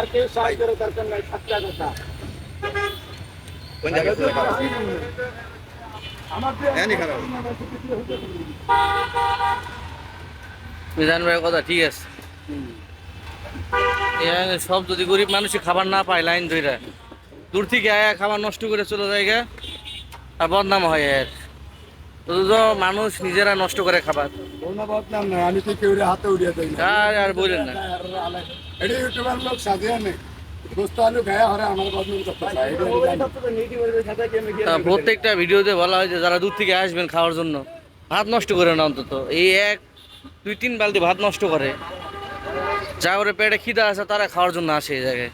আর কেউ সাহায্যের দরকার নাই সাতটা কথা। হ্যাঁ, খারাপ। মিজান ভাইয়ের কথা ঠিক আছে। সব যদি গরিব মানুষ খাবার না পায় লাইন ধরে দূর থেকে আয়া খাবার নষ্ট করে চলে যায় গা, আর বদনাম হয় এর। মানুষ নিজেরা নষ্ট করে খাবার। আমি তো কেউ হাতে উড়িয়ে আর আর বলেন না। এটা ইউটিউবার লোক সাজিয়ে প্রত্যেকটা ভিডিওতে বলা হয় যে যারা দূর থেকে আসবেন খাওয়ার জন্য ভাত নষ্ট করে না অন্তত। এই এক দুই তিন বালতি ভাত নষ্ট করে। যা করে পেটে খিদা আছে তারা খাওয়ার জন্য আসে এই জায়গায়।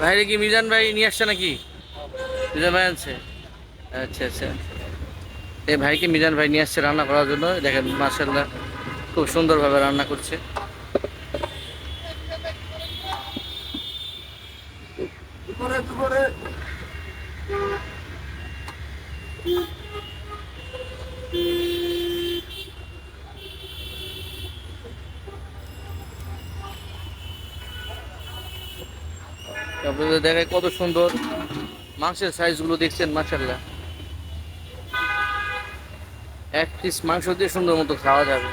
বাইরে কি মিজান ভাই নিয়ে আসছে নাকি? মিজান ভাই আনছে। আচ্ছা আচ্ছা। এই ভাইকে মিজান ভাই নিয়ে আসছে রান্না করার জন্য। দেখেন মার্শাল্লাহ খুব সুন্দরভাবে রান্না করছে। দেখায় কত সুন্দর। মাংসের সাইজগুলো দেখছেন মার্শাল্লাহ এক পিস মাংস দিয়ে সুন্দর মতো খাওয়া যাবে।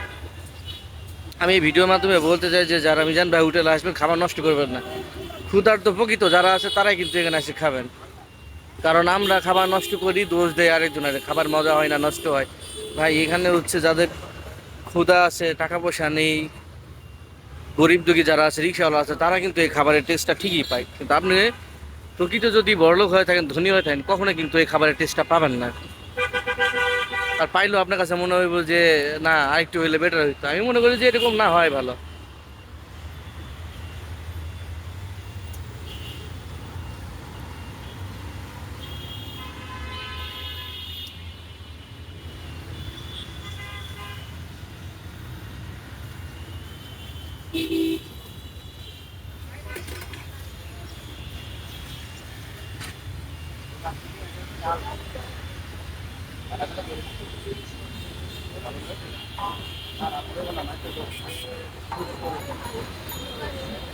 আমি এই ভিডিওর মাধ্যমে বলতে চাই যে, যারা মিজান ভাই হোটেলে আসবেন, খাবার নষ্ট করবেন না। ক্ষুধার্ত প্রকৃত যারা আছে, তারাই কিন্তু এখানে এসে খাবেন। কারণ আমরা খাবার নষ্ট করি, দোষ দেয় আরেকজন আরেকজনের। খাবার মজা হয় না, নষ্ট হয়। ভাই, এখানে হচ্ছে যাদের ক্ষুধা আছে, টাকা পয়সা নেই, গরিব দুঃখী যারা আছে, রিক্সাওয়ালা আছে, তারা কিন্তু এই খাবারের টেস্টটা ঠিকই পায়। কিন্তু আপনি প্রকৃত যদি বড়লোক হয়ে থাকেন, ধনী হয়ে থাকেন, কখনো কিন্তু এই খাবারের টেস্টটা পাবেন না। আর পাইলেও আপনার কাছে মনে হইব যে, না, আরেকটু হইলে বেটার হইতো আমি মনে করি যে, এরকম না হয় ভালো Thank you. Thank you.